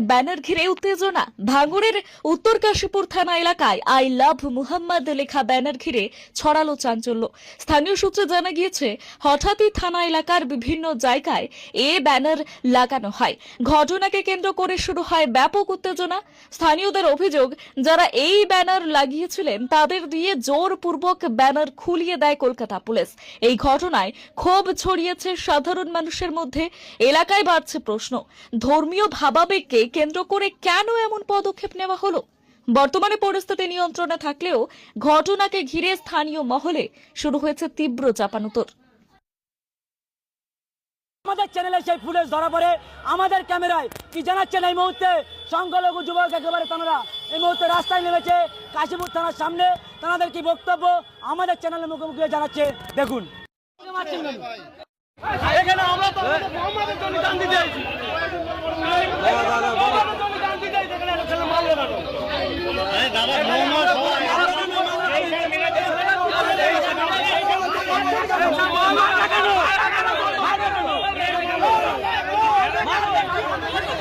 Banner ঘিরে উত্তেজনা। ভাঙড়ের উত্তর কাশীপুর থানা এলাকায় আই লাভ মুহাম্মদ লেখা ব্যানার ঘিরে ছড়ালো চাঞ্চল্য। স্থানীয় সূত্রে জানা গিয়েছে, হঠাৎই থানা এলাকার বিভিন্ন জায়গায় এ ব্যানার লাগানো হয়। ঘটনাকে কেন্দ্র করে শুরু হয় ব্যাপক উত্তেজনা। স্থানীয়দের অভিযোগ, যারা এই ব্যানার লাগিয়েছিলেন, তাদের দিয়ে জোরপূর্বক ব্যানার খুলিয়ে দেয় কলকাতা পুলিশ। এই ঘটনায় ক্ষোভ ছড়িয়েছে সাধারণ মানুষের মধ্যে। এলাকায় বাড়ছে প্রশ্ন। ধর্মীয় ভাবাবেগকে কেন্দ্র করে কেন এমন পদক্ষেপ নেওয়া হলো? বর্তমানে পরিস্থিতি নিয়ন্ত্রণে থাকলেও ঘটনাকে ঘিরে স্থানীয় মহলে শুরু হয়েছে তীব্র চাপানুতর। আমাদের চ্যানেলে সেই ফুটেজ ধরা পড়ে আমাদের ক্যামেরায় কি জানাচ্ছেন এই মুহূর্তে? সংখ্যালঘু যুবক একেবারে তারা এই মুহূর্তে রাস্তায় নেমেছে কাশীপুর থানার সামনে। তাদের কি বক্তব্য? আমাদের চ্যানেলের মুখোমুখি জানাচ্ছে দেখুন। এখানে আমরা তো আমাদের মোহাম্মদের জন্য গান দিতে মোহাম্মদের জন্য গান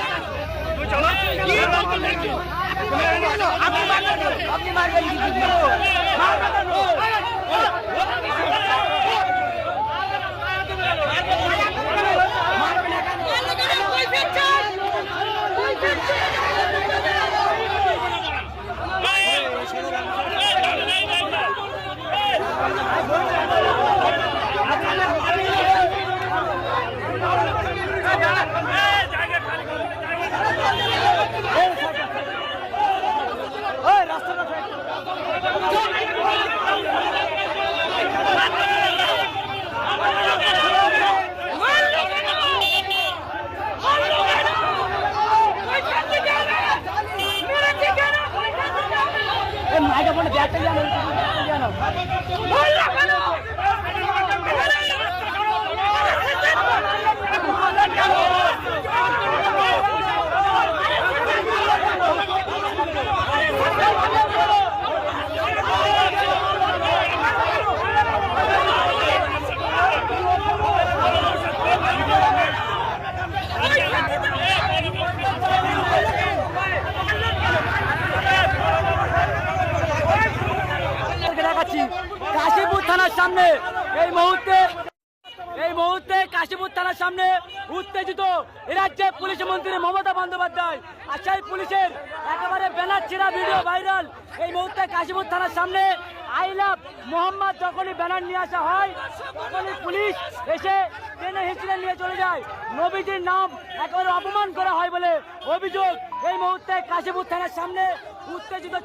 জানো দেখাচ্ছি কাশীপুর থানার সামনে। এই মুহূর্তে এই মুহূর্তে কাশীপুর থানার সামনে উত্তেজিত এ রাজ্যের পুলিশ মন্ত্রী মমতা বন্দ্যোপাধ্যায়। আর সেই পুলিশের একেবারে ব্যানার ছেঁড়া ভিডিও ভাইরাল। এই মুহূর্তে কাশীপুর থানার সামনে আই লাভ মোহাম্মদ যখনই ব্যানার নিয়ে আসা হয়, তখনই পুলিশ এসে টেনে হিঁচড়ে নিয়ে চলে যায়। নবীজির নাম একেবারে অপমান করা হয় বলে অভিযোগ। এই মুহূর্তে কাশীপুর থানার সামনে উত্তেজিত